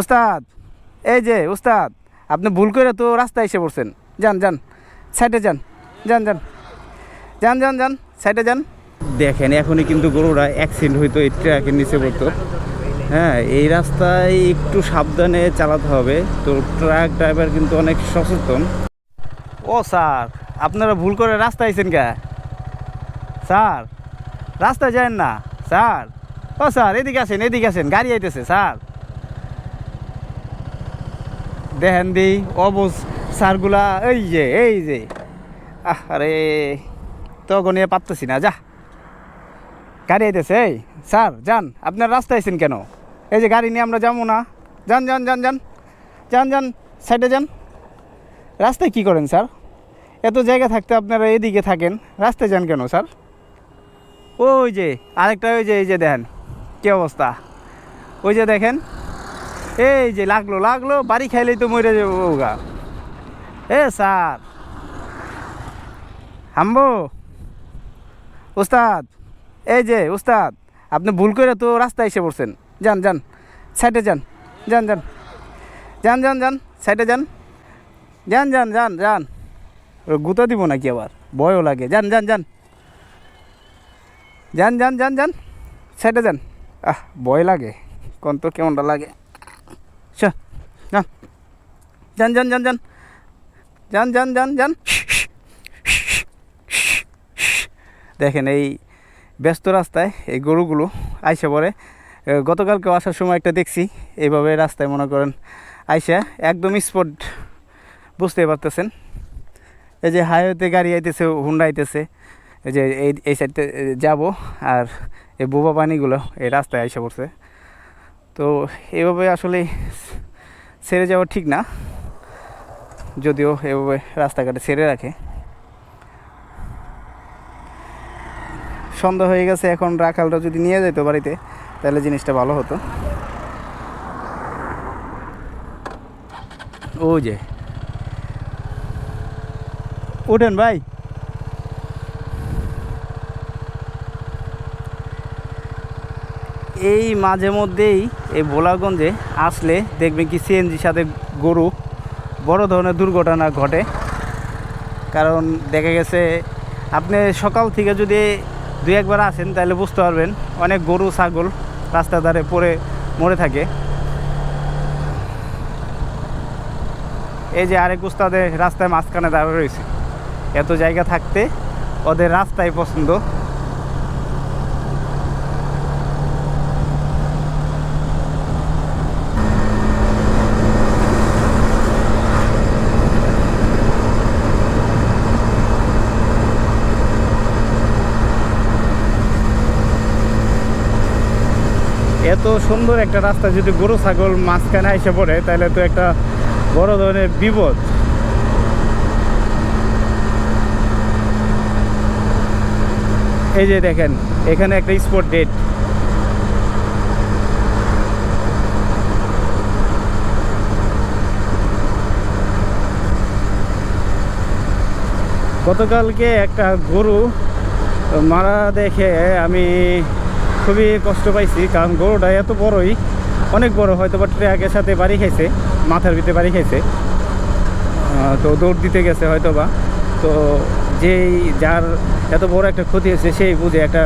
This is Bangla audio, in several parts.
উস্তাদ এই যে উস্তাদ আপনি ভুল করে তো রাস্তায় এসে পড়ছেন। যান যান সাইডে যান যান যান যান যান যান সাইডে যান। দেখেন এখনই কিন্তু গরুরা অ্যাক্সিডেন্ট হইতো এই ট্রাকের নিচে পড়তো। হ্যাঁ এই রাস্তায় একটু সাবধানে চালাতে হবে। তো ট্রাক ড্রাইভার কিন্তু অনেক সচেতন। ও স্যার আপনারা ভুল করে রাস্তায় আইছেন কে? স্যার রাস্তায় যান না। স্যার ও স্যার এদিকে আসেন এদিকে আসেন গাড়ি আইতেছে স্যার। দেখেন দি, অবুজ সারগুলা, এই যে এই যে। আরে তখন এ পারতেছি না, যা। গাড়ি আইতেছে, এই, স্যার, যান, আপনার রাস্তায় আইছেন কেন? এই যে গাড়ি নিয়ে আমরা যাব না। যান যান যান যান। যান যান, সাইডে যান। রাস্তায় কি করেন, স্যার? এত জায়গা থাকতে আপনারা এদিকে থাকেন, রাস্তায় যান কেন, স্যার? ওই যে, আরেকটা, ওই যে, এই যে দেখেন, কি অবস্থা? ওই যে দেখেন এই যে লাগল লাগল, বাড়ি খাইলেই তো মরে যাব গা এ স্যার। হাম্বো। উস্তাদ, এই যে উস্তাদ, আপনি ভুল করে তো রাস্তায় এসে পড়ছেন। যান যান, সাইডে যান যান যান। যান যান যান, সাইডে যান। যান যান যান যান। গুঁতো দিব নাকি আবার? ভয়ও লাগে। যান যান যান। যান যান যান যান। সাইডে যান। আহ, ভয় লাগে। কোন তো কেমনটা লাগে? যান যান যান যান যান যান যান যান দেখেন এই ব্যস্ত রাস্তায় এই গরুগুলো আইসে পরে গতকালকেও আসার সময় একটা দেখছি এইভাবে রাস্তায় মনে করেন আইসা একদম স্পট বুঝতে পারতেছেন। এই যে হাইওয়েতে গাড়ি আইতেছে, হুন্ডা আইতেছে। এই যে এই এই সাইডতে যাব আর এই বোবা পানিগুলো এই রাস্তায় আইসা পড়ছে। তো এভাবে আসলে ছেড়ে যাওয়া ঠিক না। যদিও এভাবে রাস্তাঘাটে ছেড়ে রাখে। সন্ধ্যা হয়ে গেছে এখন রাখালটা যদি নিয়ে যেত বাড়িতে তাহলে জিনিসটা ভালো হতো। ও যে। উঠেন ভাই। এই মাঝে মধ্যেই এই ভোলাগঞ্জে আসলে দেখবেন কি সিএনজির সাথে গরু বড় ধরনের দুর্ঘটনা ঘটে। কারণ দেখা গেছে, আপনি সকাল থেকে যদি দু একবার আসেন, তাহলে বুঝতে পারবেন অনেক গরু, ছাগল রাস্তার ধারে পড়ে, মরে থাকে। এই যে আরেক উস্তাদে রাস্তায় মাঝখানে দাঁড়িয়ে রয়েছে। এত জায়গা থাকতে ওদের রাস্তায় পছন্দ। এত সুন্দর একটা রাস্তা যদি গরু, ছাগল মাঝখানে এসে পড়ে, তাহলে তো একটা বড় ধরনের বিপদ। এই যে দেখেন, এখানে একটা স্পট ডেট গতকালকে একটা গরু মারা দেখে আমি খুবই কষ্ট পাইছি, কারণ গরুটা এত বড়ই, অনেক বড় হয়তো বা ট্র্যাকের সাথে বাড়ি খাইছে, মাথার ভিতরে বাড়ি খাইছে। তো দৌড় দিতে গেছে হয়তো বা। তো যেই যার এত বড় একটা ক্ষতি হয়েছে, সেই বুঝে একটা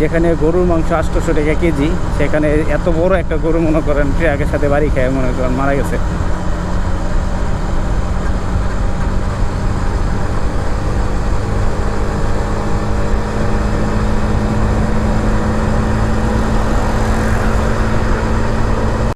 যেখানে গরুর মাংস আটশোশো টাকা কেজি, সেখানে এত বড় একটা গরু মনে করেন ট্র্যাকের সাথে বাড়ি খায়, মনে করেন মারা গেছে।